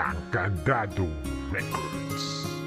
Tangkandado Records.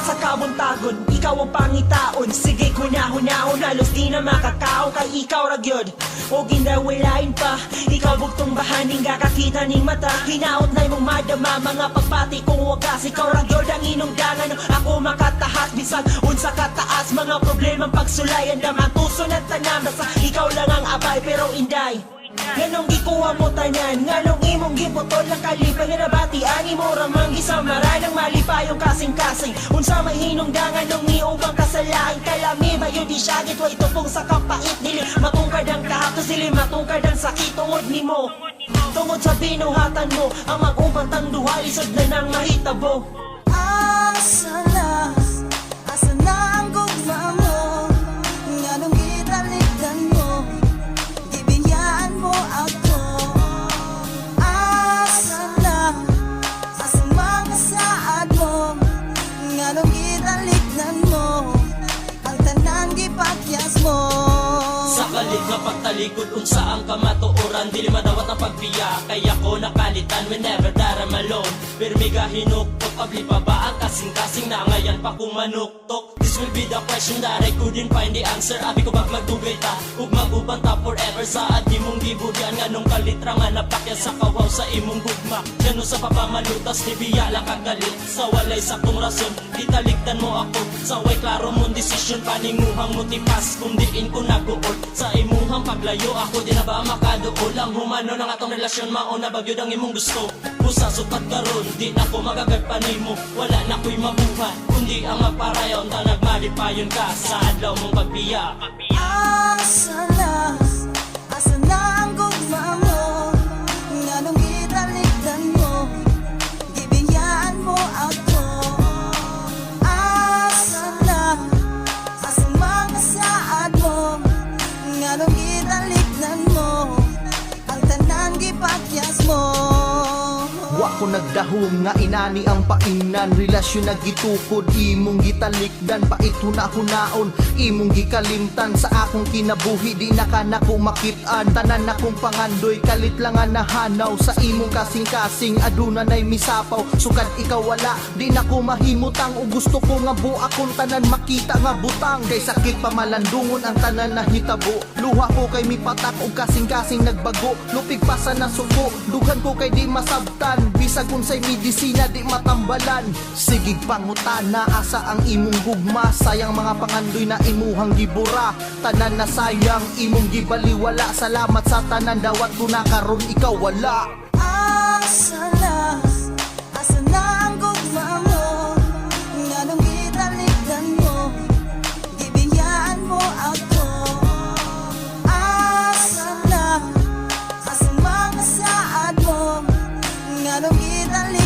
Sa kabuntagon, ikaw ang pangitaon. Sige kunya-hunyahon, halos di na makakao Kay ikaw ragyod, o ginawilain pa Ikaw bugtong bahaning kakakita ning mata. Hinaot na mong madama, mga pagpati kung wagas Ikaw ragyod ang inungdangan, ako makatahat Bisan unsa kataas, mga problemang pagsulayan Daman tuso na tanam, basta ikaw lang ang abay Pero inday, Ganong gikuha mo tanan Nganong imong giputol ng kalipay nga nabati Ani mo ramang gisamara ng malipayong kasing-kasing. Unsa may hinungdangan nung niubang kasalain Kalami. Ba yun di siya gitwa itupong sa kapait Dili matungkad ang kahapos dili matungkad ang sakit. Tungod ni mo. Tungod sa binuhatan mo. Ang mag-umpang tang duha Lisod na nang mahitabo. Asa pagtalikod unsa ang kamatuoran Dili madawat ang pagbiya. Kaya ko nakalitan whenever that I'm alone Pirmi ka hinuktok Pabli pa ba kasing-kasing na ngayon pa kung manuktok. This will be the question that I couldn't find the answer. Abi ko bag magdugay ta Ug maguban ta forever Sa adi mong gibugyan Nga nung kalitra nga napakya sa kawaw sa imong gugma? Gano sa papamalutas Di biya lang kagalit Sa walay sakong rason Italiktan mo ako. Sa way klaro mong desisyon Paninguhang mo tipas. Kung diin ko naguol Sa imuhang paglayo Ako di na ba makaduol? Ang humano ng atong relasyon Mauna bagyod ang imong gusto. Busa supat karon Di na ko magagagpanay mo. Wala na ko'y mabuhat Kundi ang magparayon Ta nagmalipayon ka Sa adlaw mong pagbiya. Asa na, asa na ang gugma mo Nganong gitalikdan mo, gibiyaan mo ako. Asa na, asa mga saad mo gitalikdan mo, Wa ko nagdahom nga inani ang painan. Relasyon na gitukod imong gitalikdan. Pait hunaon imong gikalimtan. Sa akong kinabuhi di na ka nako makitaan. Tanan akong pangandoy kalit lang nahanaw. Sa imong kasing-kasing aduna nay misapaw. Sukad ikaw wala di na ko mahimutang O gusto ko. Nga bu akong tanan makita nga butang. Kay sakit pamalandungon ang tanan na hitabo. Luha ko kay mipatak o kasing-kasing nagbago. Lupig pa sa nasuko Dugan ko kay di masabtan Bisag unsay medisina di matambalan. Sigig pangutana asa ang imong gugma. Sayang mga pangandoy na imuhang gibura. Tanan na sayang imong gibaliwala. Salamat sa tanan dawat ko na karon ikaw wala. Asa Nganong gitalikdan mo,